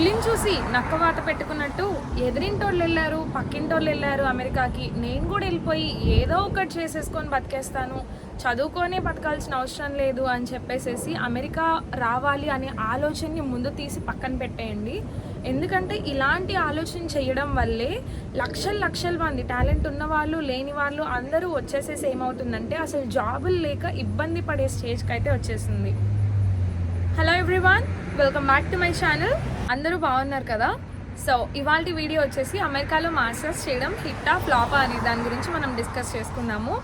పులిని చూసి నక్కవాత పెట్టుకున్నట్టు ఎదిరింటోళ్ళు వెళ్ళారు పక్కింటోళ్ళు వెళ్ళారు అమెరికాకి. నేను కూడా వెళ్ళిపోయి ఏదో ఒకటి చేసేసుకొని బతికేస్తాను. చదువుకొనే బతకాల్సిన అవసరం లేదు అని చెప్పేసేసి అమెరికా రావాలి అనే ఆలోచనని ముందు తీసి పక్కన పెట్టేయండి. ఎందుకంటే ఇలాంటి ఆలోచన చేయడం వల్లే లక్షల లక్షల మంది టాలెంట్ ఉన్న వాళ్ళు లేని వాళ్ళు అందరూ వచ్చేసేసి ఏమవుతుందంటే అసలు జాబులు లేక ఇబ్బంది పడే స్టేజ్కి అయితే వచ్చేసింది. Hello everyone welcome back to my channel. అందరూ బాగున్నారు కదా? సో ఇవాళ వీడియో వచ్చేసి అమెరికాలో మాస్టర్స్ చేయడం హిట్టా ఫ్లాపా అనే దాని గురించి మనం డిస్కస్ చేసుకున్నాము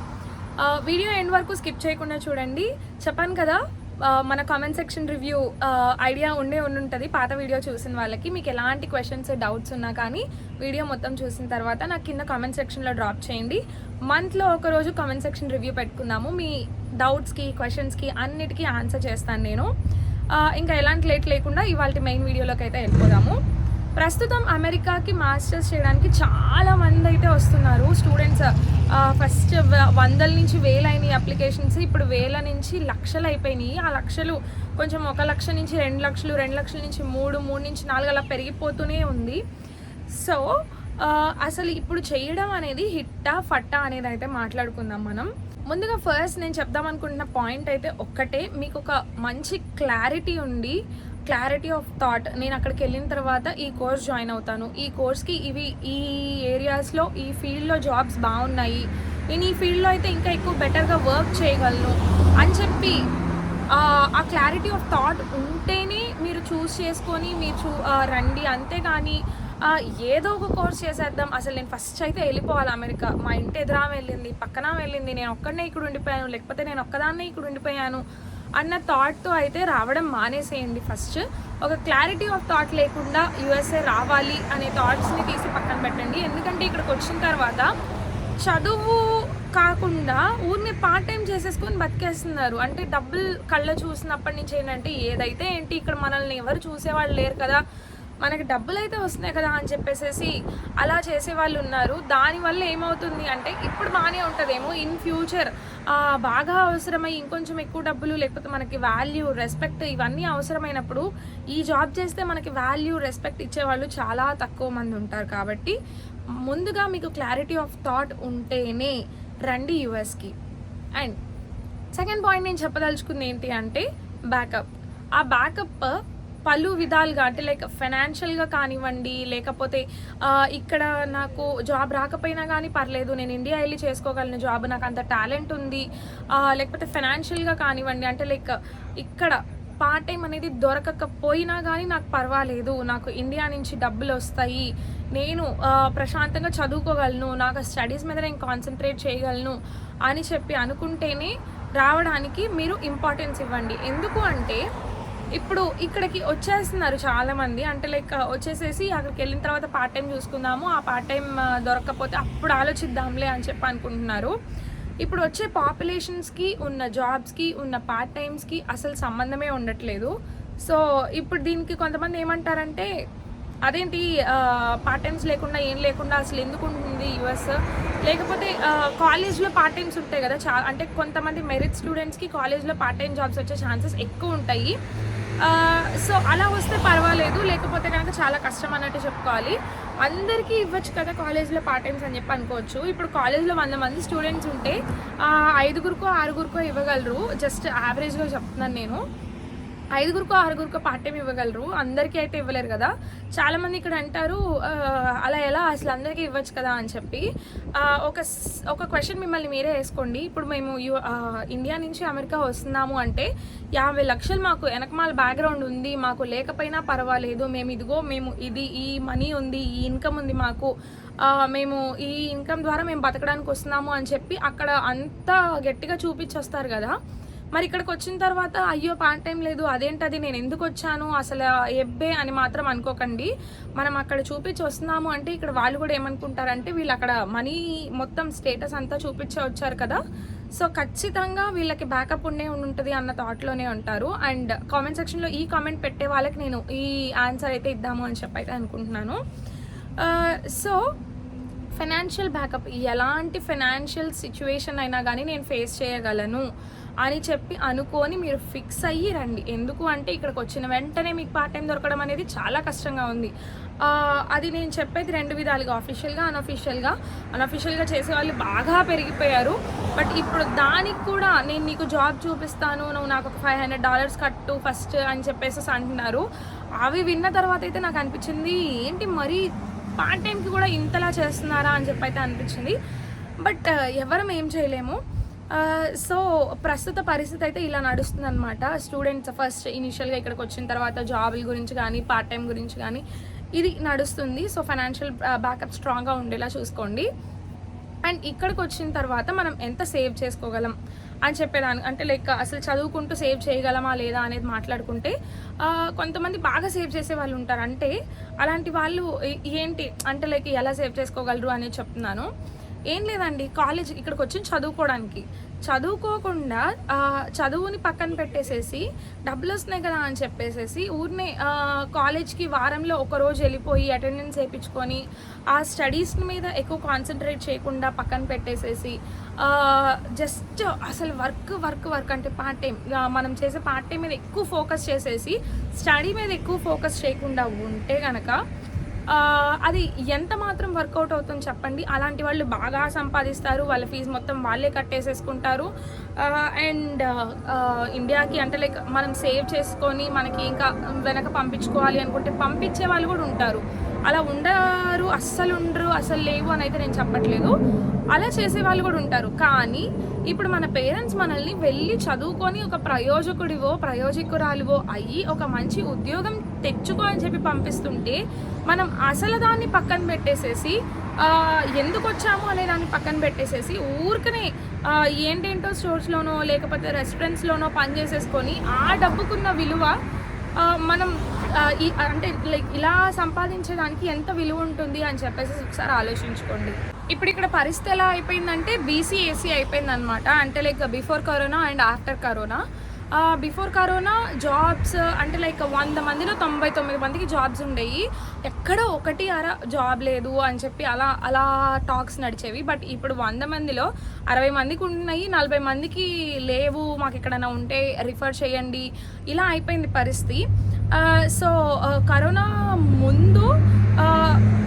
వీడియో ఎండ్ వరకు స్కిప్ చేయకుండా చూడండి. చెప్పాను కదా మన కామెంట్ సెక్షన్ రివ్యూ ఐడియా ఉండే ఉండుంటుంది. పాత వీడియో చూసిన వాళ్ళకి మీకు ఎలాంటి క్వశ్చన్స్ డౌట్స్ ఉన్నా కానీ వీడియో మొత్తం చూసిన తర్వాత నాకు కింద కామెంట్ సెక్షన్లో డ్రాప్ చేయండి. మంత్లో ఒకరోజు కామెంట్ సెక్షన్ రివ్యూ పెట్టుకుందాము. మీ డౌట్స్కి క్వశ్చన్స్కి అన్నిటికీ ఆన్సర్ చేస్తాను నేను. ఇంకా ఎలాంటి లేట్ లేకుండా ఇవాళ మెయిన్ వీడియోలోకి అయితే వెళ్ళిపోదాము. ప్రస్తుతం అమెరికాకి మాస్టర్స్ చేయడానికి చాలా మంది అయితే వస్తున్నారు. స్టూడెంట్స్ ఫస్ట్ వందల నుంచి వేలు అప్లికేషన్స్ ఇప్పుడు వేల నుంచి లక్షలు అయిపోయినాయి. ఆ లక్షలు కొంచెం ఒక లక్ష నుంచి రెండు లక్షలు రెండు లక్షల నుంచి మూడు మూడు నుంచి నాలుగు అలా పెరిగిపోతూనే ఉంది. సో అసలు ఇప్పుడు చేయడం అనేది హిట్టా ఫట్టా అనేది అయితే మాట్లాడుకుందాం మనం. ముందుగా ఫస్ట్ నేను చెప్దాం అనుకుంటున్న పాయింట్ అయితే ఒక్కటే. మీకు ఒక మంచి క్లారిటీ ఉండి క్లారిటీ ఆఫ్ థాట్ నేను అక్కడికి వెళ్ళిన తర్వాత ఈ కోర్స్ జాయిన్ అవుతాను. ఈ కోర్స్కి ఇవి ఈ ఏరియాస్లో ఈ ఫీల్డ్లో జాబ్స్ బాగున్నాయి. నేను ఈ ఫీల్డ్లో అయితే ఇంకా ఎక్కువ బెటర్గా వర్క్ చేయగలను అని చెప్పి ఆ, క్లారిటీ ఆఫ్ థాట్ ఉంటేనే మీరు చూస్ చేసుకొని మీరు చూ రండి. అంతేగాని కానీ ఏదో ఒక కోర్స్ చేసేద్దాం. అసలు నేను ఫస్ట్ అయితే వెళ్ళిపోవాలి అమెరికా. మా ఇంటి ఎదురా వెళ్ళింది పక్కన వెళ్ళింది. నేను ఒక్కడనే ఇక్కడ ఉండిపోయాను లేకపోతే నేను ఒక్కదాన్నే ఇక్కడ ఉండిపోయాను అన్న థాట్తో అయితే రావడం మానేసేయండి ఫస్ట్ ఒక క్లారిటీ ఆఫ్ థాట్ లేకుండా యుఎస్ఏ రావాలి అనే థాట్స్ని తీసి పక్కన పెట్టండి. ఎందుకంటే ఇక్కడికి వచ్చిన తర్వాత చదువు కాకుండా ఊరిని పార్ట్ టైం చేసేసుకొని బతికేస్తున్నారు. అంటే డబ్బులు కళ్ళ చూసినప్పటి నుంచి ఏంటంటే ఏదైతే ఏంటి ఇక్కడ మనల్ని ఎవరు చూసేవాళ్ళు లేరు కదా. మనకి డబ్బులు అయితే వస్తున్నాయి కదా అని చెప్పేసేసి అలా చేసే వాళ్ళు ఉన్నారు. దానివల్ల ఏమవుతుంది అంటే ఇప్పుడు బాగానే ఉంటుందేమో ఇన్ ఫ్యూచర్ బాగా అవసరమై ఇంకొంచెం ఎక్కువ డబ్బులు లేకపోతే మనకి వాల్యూ రెస్పెక్ట్ ఇవన్నీ అవసరమైనప్పుడు ఈ జాబ్ చేస్తే మనకి వాల్యూ రెస్పెక్ట్ ఇచ్చేవాళ్ళు చాలా తక్కువ మంది ఉంటారు కాబట్టి ముందుగా మీకు క్లారిటీ ఆఫ్ థాట్ ఉంటేనే రండి యుఎస్కి అండ్ సెకండ్ పాయింట్ నేను చెప్పదలుచుకుంది ఏంటి అంటే బ్యాకప్ ఆ బ్యాకప్ పలు విధాలుగా అంటే లైక్ ఫైనాన్షియల్గా కానివ్వండి లేకపోతే ఇక్కడ నాకు జాబ్ రాకపోయినా కానీ పర్లేదు నేను ఇండియా వెళ్ళి చేసుకోగలను జాబ్ నాకు అంత టాలెంట్ ఉంది. లేకపోతే ఫైనాన్షియల్గా కానివ్వండి అంటే లైక్ ఇక్కడ పార్ట్ టైం అనేది దొరకకపోయినా కానీ నాకు పర్వాలేదు నాకు ఇండియా నుంచి డబ్బులు వస్తాయి. నేను ప్రశాంతంగా చదువుకోగలను నాకు స్టడీస్ మీద నేను కాన్సన్ట్రేట్ చేయగలను అని చెప్పి అనుకుంటేనే రావడానికి మీరు ఇంపార్టెన్స్ ఇవ్వండి. ఎందుకు అంటే ఇప్పుడు ఇక్కడికి వచ్చేస్తున్నారు చాలా మంది అంటే లైక్ వచ్చేసేసి అక్కడికి వెళ్ళిన తర్వాత పార్ట్ టైం చూసుకుందాము. ఆ పార్ట్ టైం దొరకకపోతే అప్పుడు ఆలోచిద్దాంలే అని చెప్పి అనుకుంటున్నారు. ఇప్పుడు వచ్చే పాపులేషన్స్కి ఉన్న జాబ్స్కి ఉన్న పార్ట్ టైమ్స్కి అసలు సంబంధమే ఉండట్లేదు. సో ఇప్పుడు దీనికి కొంతమంది ఏమంటారంటే అదేంటి పార్ట్ టైమ్స్ లేకుండా ఏం లేకుండా అసలు ఎందుకు ఉంటుంది యుఎస్ లేకపోతే కాలేజ్లో పార్ట్ టైమ్స్ ఉంటాయి కదా చా అంటే కొంతమంది మెరిట్ స్టూడెంట్స్కి కాలేజ్లో పార్ట్ టైం జాబ్స్ వచ్చే ఛాన్సెస్ ఎక్కువ ఉంటాయి. సో అలా వస్తే పర్వాలేదు లేకపోతే కనుక చాలా కష్టం అన్నట్టు చెప్పుకోవాలి. అందరికీ ఇవ్వచ్చు కదా కాలేజ్లో పార్ట్ టైమ్స్ అని చెప్పి అనుకోవచ్చు. ఇప్పుడు కాలేజ్లో వంద మంది స్టూడెంట్స్ ఉంటే ఐదుగురికో ఆరుగురికో ఇవ్వగలరు. జస్ట్ యావరేజ్గా చెప్తున్నాను నేను. ఐదుగురికో ఆరుగురికో పార్ట్ టైం ఇవ్వగలరు. అందరికీ అయితే ఇవ్వలేరు కదా. చాలామంది ఇక్కడ అంటారు అలా ఎలా? అసలు అందరికీ ఇవ్వచ్చు కదా? అని చెప్పి. ఒక ఒక క్వశ్చన్ మిమ్మల్ని మీరే వేసుకోండి. ఇప్పుడు మేము యూ ఇండియా నుంచి అమెరికా వస్తున్నాము అంటే యాభై లక్షలు మాకు వెనకమాల బ్యాక్గ్రౌండ్ ఉంది మాకు లేకపోయినా పర్వాలేదు. మేము ఇదిగో మేము ఇది ఈ మనీ ఉంది ఈ ఇన్కమ్ ఉంది మాకు. మేము ఈ ఇన్కమ్ ద్వారా మేము బతకడానికి వస్తున్నాము అని చెప్పి అక్కడ అంత గట్టిగా చూపించొస్తారు కదా. మరి ఇక్కడికి వచ్చిన తర్వాత అయ్యో పార్ట్ టైం లేదు అదేంటది నేను ఎందుకు వచ్చాను అసలు ఎబ్బే అని మాత్రం అనుకోకండి. మనం అక్కడ చూపించి వస్తున్నాము అంటే ఇక్కడ వాళ్ళు కూడా ఏమనుకుంటారంటే వీళ్ళు అక్కడ మనీ మొత్తం స్టేటస్ అంతా చూపించే వచ్చారు కదా. సో ఖచ్చితంగా వీళ్ళకి బ్యాకప్ ఉండే ఉంటుంది అన్న థాట్లోనే ఉంటారు. అండ్ కామెంట్ సెక్షన్లో ఈ కామెంట్ పెట్టే వాళ్ళకి నేను ఈ ఆన్సర్ అయితే ఇద్దాము అని చెప్పి అయితే అనుకుంటున్నాను. సో ఫైనాన్షియల్ బ్యాకప్ ఎలాంటి ఫైనాన్షియల్ సిచ్యువేషన్ అయినా కానీ నేను ఫేస్ చేయగలను అని చెప్పి అనుకొని మీరు ఫిక్స్ అయ్యి రండి. ఎందుకు అంటే ఇక్కడికి వచ్చిన వెంటనే మీకు పార్ట్ టైం దొరకడం అనేది చాలా కష్టంగా ఉంది. అది నేను చెప్పేది రెండు విధాలుగా అఫీషియల్గా అన్అఫీషియల్గా అన్అఫీషియల్గా చేసేవాళ్ళు బాగా పెరిగిపోయారు. బట్ ఇప్పుడు దానికి కూడా నేను నీకు జాబ్ చూపిస్తాను నువ్వు నాకు ఒక ఫైవ్ హండ్రెడ్ డాలర్స్ కట్టు ఫస్ట్ అని చెప్పేసి అంటున్నారు. అవి విన్న తర్వాత అయితే నాకు అనిపించింది ఏంటి మరీ పార్ట్ టైంకి కూడా ఇంతలా చేస్తున్నారా అని చెప్పి అయితే అనిపించింది బట్ uh, ఎవరం ఏం చేయలేము. Uh, సో ప్రస్తుత పరిస్థితి అయితే ఇలా నడుస్తుంది అనమాట స్టూడెంట్స్ ఫస్ట్ ఇనిషియల్గా ఇక్కడికి వచ్చిన తర్వాత జాబుల గురించి కానీ పార్ట్ టైం గురించి కానీ ఇది నడుస్తుంది. సో ఫైనాన్షియల్ బ్యాకప్ స్ట్రాంగ్గా ఉండేలా చూసుకోండి. అండ్ ఇక్కడికి వచ్చిన తర్వాత మనం ఎంత సేవ్ చేసుకోగలం? అని చెప్పేదాన్ని. అంటే లైక్ అసలు చదువుకుంటూ సేవ్ చేయగలమా లేదా అనేది మాట్లాడుకుంటే కొంతమంది బాగా సేవ్ చేసే వాళ్ళు ఉంటారు. అంటే అలాంటి వాళ్ళు ఏంటి? అంటే లైక్ ఎలా సేవ్ చేసుకోగలరు అనేది చెప్తున్నాను. ఏం లేదండి కాలేజ్ ఇక్కడికి వచ్చి చదువుకోవడానికి. చదువుకోకుండా చదువుని పక్కన పెట్టేసేసి డబ్బులు వస్తున్నాయి కదా అని చెప్పేసేసి ఊరినే కాలేజ్కి వారంలో ఒక రోజు వెళ్ళిపోయి అటెండెన్స్ వేయించుకొని ఆ స్టడీస్ మీద ఎక్కువ కాన్సన్ట్రేట్ చేయకుండా పక్కన పెట్టేసేసి జస్ట్ అసలు వర్క్ వర్క్ వర్క్ అంటే పార్ట్ టైం మనం చేసే పార్ట్ టైం మీద ఎక్కువ ఫోకస్ చేసేసి స్టడీ మీద ఎక్కువ ఫోకస్ చేయకుండా ఉంటే కనుక అది ఎంత మాత్రం వర్కౌట్ అవుతుంది చెప్పండి. అలాంటి వాళ్ళు బాగా సంపాదిస్తారు. వాళ్ళ ఫీజు మొత్తం వాళ్ళే కట్టేసేసుకుంటారు. అండ్ ఇండియాకి అంటే లైక్ మనం సేవ్ చేసుకొని మనకి ఇంకా వెనక పంపించుకోవాలి అనుకుంటే పంపించే వాళ్ళు కూడా ఉంటారు. అలా ఉండరు అస్సలు ఉండరు అసలు లేవు అని అయితే నేను చెప్పట్లేదు. అలా చేసే వాళ్ళు కూడా ఉంటారు. కానీ ఇప్పుడు మన పేరెంట్స్ మనల్ని వెళ్ళి చదువుకొని ఒక ప్రయోజకుడివో ప్రయోజకురాలివో అయ్యి ఒక మంచి ఉద్యోగం తెచ్చుకో అని చెప్పి పంపిస్తుంటే మనం అసలు దాన్ని పక్కన పెట్టేసేసి ఎందుకు వచ్చాము అనే దాన్ని పక్కన పెట్టేసేసి ఊరికనే ఏంటేంటో స్టోర్స్లోనో లేకపోతే రెస్టారెంట్స్లోనో పని చేసేసుకొని ఆ డబ్బుకున్న విలువ మనం ఈ అంటే లైక్ ఇలా సంపాదించడానికి ఎంత విలువ ఉంటుంది అని చెప్పేసి ఒకసారి ఆలోచించుకోండి. ఇప్పుడు ఇక్కడ పరిస్థితి ఎలా అయిపోయిందంటే బీసీ ఏసీ అయిపోయింది అనమాట అంటే like before corona and after corona before corona jobs అంటే లైక్ వంద మందిలో తొంభై తొమ్మిది మందికి జాబ్స్ ఉండేవి. ఎక్కడ ఒకటి అర జాబ్ లేదు అని చెప్పి అలా అలా టాక్స్ నడిచేవి. బట్ ఇప్పుడు వంద మందిలో అరవై మందికి ఉన్నాయి నలభై మందికి లేవు. మాకు ఎక్కడైనా ఉంటే రిఫర్ చేయండి. ఇలా అయిపోయింది పరిస్థితి. సో కరోనా ముందు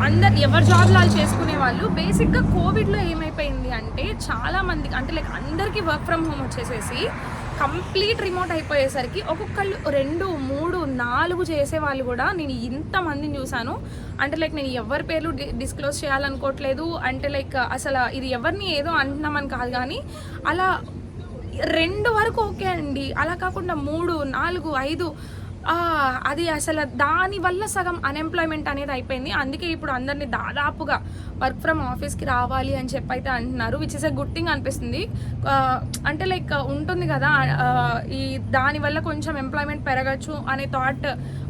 అందరు ఎవరి జాబ్ వాళ్ళు చేసుకునే వాళ్ళు బేసిక్గా కోవిడ్లో ఏమైపోయింది అంటే చాలామంది అంటే లైక్ అందరికీ వర్క్ ఫ్రమ్ హోమ్ వచ్చేసేసి కంప్లీట్ రిమోట్ అయిపోయేసరికి ఒక్కొక్కళ్ళు రెండు మూడు నాలుగు చేసే వాళ్ళు కూడా నేను ఇంతమందిని చూశాను. అంటే లైక్ నేను ఎవరి పేర్లు డిస్క్లోజ్ చేయాలనుకోవట్లేదు. అంటే లైక్ అసలు ఇది ఎవరిని ఏదో అంటున్నామని కాదు కానీ అలా రెండు వరకు ఓకే అండి. అలా కాకుండా మూడు నాలుగు ఐదు అది అసలు దాని వల్ల సగం అన్ఎంప్లాయ్మెంట్ అనేది అయిపోయింది. అందుకే ఇప్పుడు అందరినీ దాదాపుగా వర్క్ ఫ్రమ్ ఆఫీస్కి రావాలి అని చెప్పి అయితే అంటున్నారు which is a good thing అనిపిస్తుంది. అంటే లైక్ ఉంటుంది కదా ఈ దాని వల్ల కొంచెం ఎంప్లాయ్మెంట్ పెరగచ్చు అనే థాట్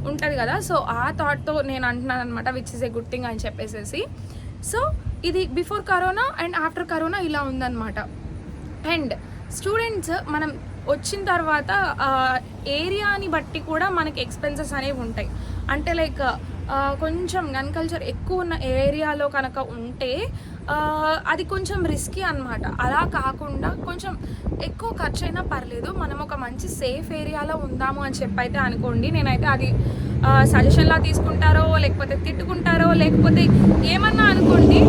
ఉంటుంది కదా. సో ఆ థాట్తో నేను అంటున్నాను అనమాట which is a good thing అని చెప్పేసేసి. సో ఇది before corona and after corona ఇలా ఉందన్నమాట. అండ్ స్టూడెంట్స్ మనం వచ్చిన తర్వాత ఏరియాని బట్టి కూడా మనకి ఎక్స్పెన్సెస్ అనేవి ఉంటాయి. అంటే లైక్ కొంచెం గన్ కల్చర్ ఎక్కువ ఉన్న ఏరియాలో కనుక ఉంటే అది కొంచెం రిస్కీ అన్నమాట. అలా కాకుండా కొంచెం ఎక్కువ ఖర్చు అయినా పర్లేదు. మనం ఒక మంచి సేఫ్ ఏరియాలో ఉందాము అని చెప్పి అయితే అనుకోండి. నేనైతే అది సజెషన్లా తీసుకుంటారో లేకపోతే తిట్టుకుంటారో లేకపోతే ఏమన్నా అనుకోండి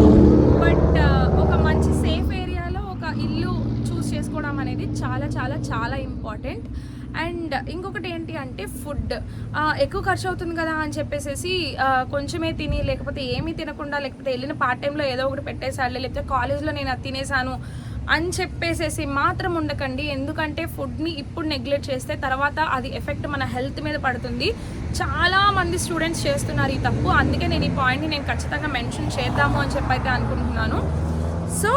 బట్ ఒక మంచి సేఫ్ ఏరియాలో ఒక ఇల్లు చూస్ చేసుకోవడం అనేది చాలా చాలా చాలా ఇంపార్టెంట్. అండ్ ఇంకొకటి ఏంటి అంటే ఫుడ్. ఎక్కువ ఖర్చు అవుతుంది కదా అని చెప్పేసి కొంచెమే తిని లేకపోతే ఏమీ తినకుండా లేకపోతే వెళ్ళిన పార్ట్ టైంలో ఏదో ఒకటి పెట్టేసాడు లేకపోతే కాలేజ్లో నేను అది తినేసాను అని చెప్పేసేసి మాత్రం ఉండకండి. ఎందుకంటే ఫుడ్ని ఇప్పుడు నెగ్లెక్ట్ చేస్తే తర్వాత అది ఎఫెక్ట్ మన హెల్త్ మీద పడుతుంది. చాలా మంది స్టూడెంట్స్ చేస్తున్నారు ఈ తప్పు. అందుకే నేను ఈ పాయింట్ని నేను ఖచ్చితంగా మెన్షన్ చేద్దాము అని చెప్పి అయితే అనుకుంటున్నాను. సో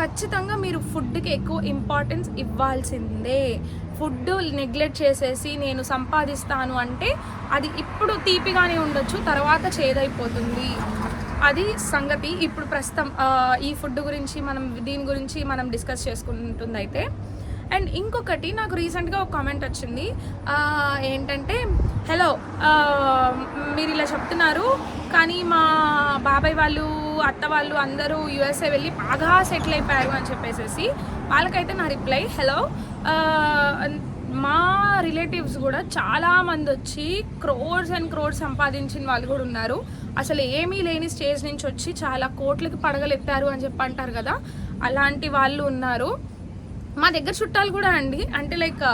ఖచ్చితంగా మీరు ఫుడ్కి ఎక్కువ ఇంపార్టెన్స్ ఇవ్వాల్సిందే. ఫుడ్ నెగ్లెక్ట్ చేసేసి నేను సంపాదిస్తాను అంటే అది ఇప్పుడు తీపిగానే ఉండొచ్చు తర్వాత చేదైపోతుంది. అది సంగతి. ఇప్పుడు ప్రస్తుతం ఈ ఫుడ్ గురించి మనం దీని గురించి మనం డిస్కస్ చేసుకుంటుంది అయితే అండ్ ఇంకొకటి నాకు రీసెంట్గా ఒక కామెంట్ వచ్చింది. ఏంటంటే హలో మీరు ఇలా చెప్తున్నారు కానీ మా బాబాయ్ వాళ్ళు అత్త వాళ్ళు అందరూ యుఎస్ఏ వెళ్ళి బాగా సెటిల్ అయిపోయారు అని చెప్పేసేసి వాళ్ళకైతే నా రిప్లై హలో మా రిలేటివ్స్ కూడా చాలా మంది వచ్చి క్రోర్స్ అండ్ క్రోర్స్ సంపాదించిన వాళ్ళు కూడా ఉన్నారు. అసలు ఏమీ లేని స్టేజ్ నుంచి వచ్చి చాలా కోట్లకి పడగలెత్తారు అని చెప్పి అంటారు కదా అలాంటి వాళ్ళు ఉన్నారు. మా దగ్గర చుట్టాలు కూడా అండి. అంటే లైక్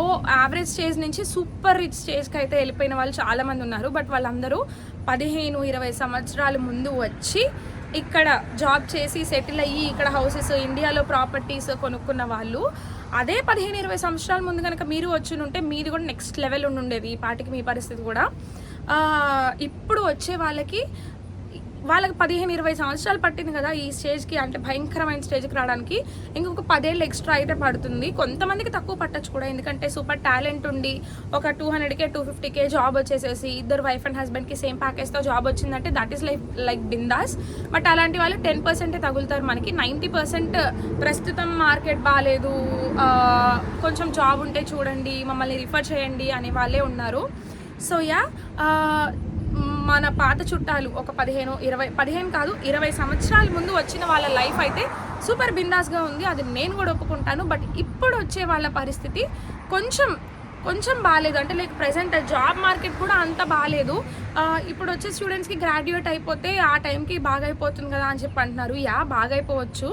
ఓ యావరేజ్ స్టేజ్ నుంచి సూపర్ రిచ్ స్టేజ్కి అయితే వెళ్ళిపోయిన వాళ్ళు చాలామంది ఉన్నారు. బట్ వాళ్ళందరూ పదిహేను ఇరవై సంవత్సరాల ముందు వచ్చి ఇక్కడ జాబ్ చేసి సెటిల్ అయ్యి ఇక్కడ హౌసెస్ ఇండియాలో ప్రాపర్టీస్ కొనుక్కున్న వాళ్ళు అదే పదిహేను ఇరవై సంవత్సరాల ముందు కనుక మీరు వచ్చి ఉంటే మీది కూడా నెక్స్ట్ లెవెల్ ఉండి ఉండేది ఈ పాటికి మీ పరిస్థితి కూడా. ఇప్పుడు వచ్చే వాళ్ళకి వాళ్ళకి పదిహేను ఇరవై సంవత్సరాలు పట్టింది కదా ఈ స్టేజ్కి అంటే భయంకరమైన స్టేజ్కి రావడానికి. ఇంకొక పదేళ్ళు ఎక్స్ట్రా అయితే పడుతుంది. కొంతమందికి తక్కువ పట్టచ్చు కూడా. ఎందుకంటే సూపర్ టాలెంట్ ఉండి ఒక టూ హండ్రెడ్కే టూ ఫిఫ్టీకే జాబ్ వచ్చేసేసి ఇద్దరు వైఫ్ అండ్ హస్బెండ్కి సేమ్ ప్యాకేజ్తో జాబ్ వచ్చిందంటే దట్ ఈస్ లైక్ లైక్ బిందాస్. బట్ అలాంటి వాళ్ళు టెన్ పర్సెంటే తగులుతారు మనకి. నైంటీ పర్సెంట్ ప్రస్తుతం మార్కెట్ బాగాలేదు కొంచెం జాబ్ ఉంటే చూడండి మమ్మల్ని రిఫర్ చేయండి అనే వాళ్ళే ఉన్నారు. సో యా మన పాత చుట్టాలు ఒక పదిహేను ఇరవై పదిహేను కాదు ఇరవై సంవత్సరాల ముందు వచ్చిన వాళ్ళ లైఫ్ అయితే సూపర్ బిందాస్గా ఉంది. అది నేను కూడా ఒప్పుకుంటాను. బట్ ఇప్పుడు వచ్చే వాళ్ళ పరిస్థితి కొంచెం కొంచెం బాగాలేదు. అంటే లైక్ ప్రజెంట్ జాబ్ మార్కెట్ కూడా అంత బాగాలేదు. ఇప్పుడు వచ్చే స్టూడెంట్స్కి గ్రాడ్యుయేట్ అయిపోతే ఆ టైంకి బాగా అయిపోతుంది కదా అని చెప్పి అంటున్నారు. యా బాగా అయిపోవచ్చు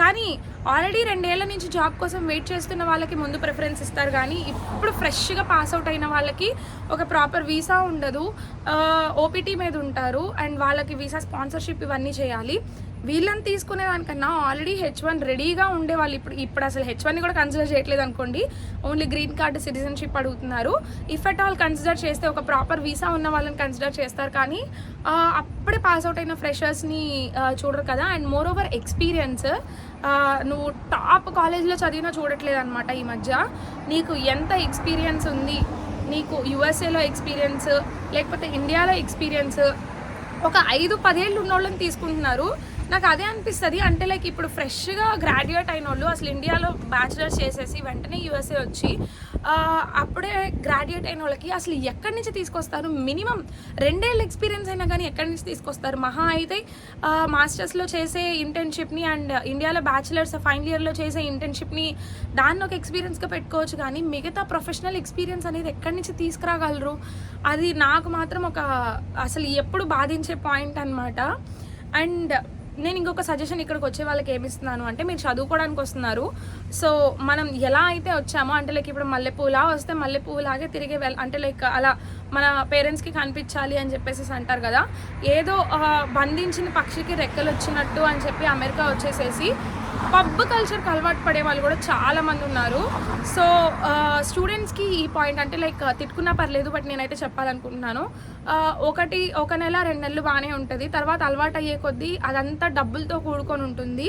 కానీ ఆల్రెడీ రెండేళ్ళ నుంచి జాబ్ కోసం వెయిట్ చేస్తున్న వాళ్ళకి ముందు ప్రిఫరెన్స్ ఇస్తారు కానీ ఇప్పుడు ఫ్రెష్గా పాస్ అవుట్ అయిన వాళ్ళకి ఒక ప్రాపర్ వీసా ఉండదు. ఓపీటీ మీద ఉంటారు అండ్ వాళ్ళకి వీసా స్పాన్సర్షిప్ ఇవన్నీ చేయాలి. వీళ్ళని తీసుకునే దానికన్నా ఆల్రెడీ హెచ్ వన్ రెడీగా ఉండే వాళ్ళు ఇప్పుడు ఇప్పుడు అసలు హెచ్ వన్ కూడా కన్సిడర్ చేయట్లేదు అనుకోండి. ఓన్లీ గ్రీన్ కార్డు సిటిజన్షిప్ అడుగుతున్నారు. ఇఫ్ అట్ ఆల్ కన్సిడర్ చేస్తే ఒక ప్రాపర్ వీసా ఉన్న వాళ్ళని కన్సిడర్ చేస్తారు. కానీ అప్పుడే పాస్ అవుట్ అయిన ఫ్రెషర్స్ని చూడరు కదా. అండ్ మోర్ ఓవర్ ఎక్స్పీరియన్స్ నువ్వు టాప్ కాలేజ్లో చదివినా చూడట్లేదు అనమాట ఈ మధ్య. నీకు ఎంత ఎక్స్పీరియన్స్ ఉంది? నీకు యుఎస్ఏలో ఎక్స్పీరియన్స్ లేకపోతే ఇండియాలో ఎక్స్పీరియన్స్ ఒక ఐదు పదేళ్ళు ఉన్న వాళ్ళని తీసుకుంటున్నారు. నాకు అదే అనిపిస్తుంది. అంటే లైక్ ఇప్పుడు ఫ్రెష్గా గ్రాడ్యుయేట్ అయిన వాళ్ళు అసలు ఇండియాలో బ్యాచిలర్స్ చేసేసి వెంటనే యూఎస్ఏ వచ్చి అప్పుడే గ్రాడ్యుయేట్ అయిన వాళ్ళకి అసలు ఎక్కడి నుంచి తీసుకొస్తారు? మినిమం రెండేళ్ళ ఎక్స్పీరియన్స్ అయినా కానీ ఎక్కడి నుంచి తీసుకొస్తారు? మహా అయితే మాస్టర్స్లో చేసే ఇంటర్న్షిప్ని అండ్ ఇండియాలో బ్యాచిలర్స్ ఫైనల్ ఇయర్లో చేసే ఇంటర్న్షిప్ని దాన్ని ఒక ఎక్స్పీరియన్స్గా పెట్టుకోవచ్చు కానీ మిగతా ప్రొఫెషనల్ ఎక్స్పీరియన్స్ అనేది ఎక్కడి నుంచి తీసుకురాగలరు? అది నాకు మాత్రం ఒక అసలు ఎప్పుడు బాధించే పాయింట్ అనమాట అండ్ నేను ఇంకొక సజెషన్ ఇక్కడికి వచ్చే వాళ్ళకి ఏమిస్తున్నాను అంటే మీరు చదువుకోవడానికి వస్తున్నారు. సో మనం ఎలా అయితే వచ్చామో అంటే లైక్ ఇప్పుడు మల్లెపూలా వస్తే మల్లెపూలాగే తిరిగి వెళ్ అంటే లైక్ అలా మన పేరెంట్స్కి కనిపించాలి అని చెప్పేసి అంటారు కదా. ఏదో బంధించిన పక్షికి రెక్కలు వచ్చినట్టు అని చెప్పి అమెరికా వచ్చేసేసి పబ్ కల్చర్కి అలవాటు పడే వాళ్ళు కూడా చాలా మంది ఉన్నారు. సో స్టూడెంట్స్కి ఈ పాయింట్ అంటే లైక్ తిట్టుకున్నా పర్లేదు బట్ నేనైతే చెప్పాలనుకుంటున్నాను. ఒకటి ఒక నెల రెండు నెలలు బాగానే ఉంటుంది. తర్వాత అలవాటు అయ్యే కొద్దీ అదంతా డబ్బులతో కూడుకొని ఉంటుంది.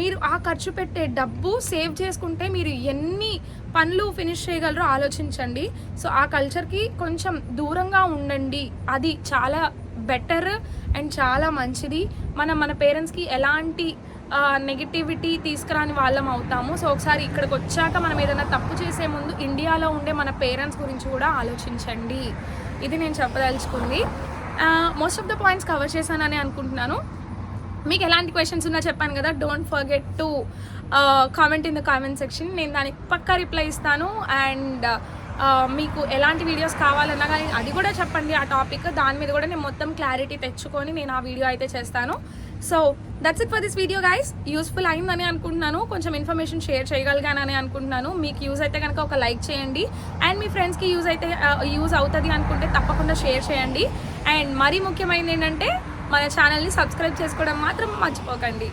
మీరు ఆ ఖర్చు పెట్టే డబ్బు సేవ్ చేసుకుంటే మీరు ఎన్ని పనులు ఫినిష్ చేయగలరో ఆలోచించండి. సో ఆ కల్చర్కి కొంచెం దూరంగా ఉండండి. అది చాలా బెటర్ అండ్ చాలా మంచిది. మనం మన పేరెంట్స్కి ఎలాంటి నెగిటివిటీ తీసుకురాని వాళ్ళం అవుతాము. సో ఒకసారి ఇక్కడికి వచ్చాక మనం ఏదైనా తప్పు చేసే ముందు ఇండియాలో ఉండే మన పేరెంట్స్ గురించి కూడా ఆలోచించండి. ఇది నేను చెప్పదలుచుకుంది. Most of the points cover చేశానని అనుకుంటున్నాను. మీకు ఎలాంటి క్వశ్చన్స్ ఉన్నా చెప్పాను కదా don't forget to comment in the comment section నేను దానికి పక్కా రిప్లై ఇస్తాను. అండ్ మీకు ఎలాంటి వీడియోస్ కావాలన్నా కానీ అది కూడా చెప్పండి ఆ టాపిక్ దాని మీద కూడా నేను మొత్తం క్లారిటీ తెచ్చుకొని నేను ఆ వీడియో అయితే చేస్తాను. So that's it for this video guys useful అయిందని అనుకుంటున్నాను. కొంచెం ఇన్ఫర్మేషన్ షేర్ చేయగలిగానని అనుకుంటున్నాను. మీకు యూజ్ అయితే కనుక ఒక లైక్ చేయండి. అండ్ మీ ఫ్రెండ్స్కి యూజ్ అయితే uh, యూజ్ అవుతుంది అనుకుంటే తప్పకుండా షేర్ చేయండి. అండ్ మరీ ముఖ్యమైనది ఏంటంటే మన ఛానల్ని సబ్స్క్రైబ్ చేసుకోవడం మాత్రం మర్చిపోకండి.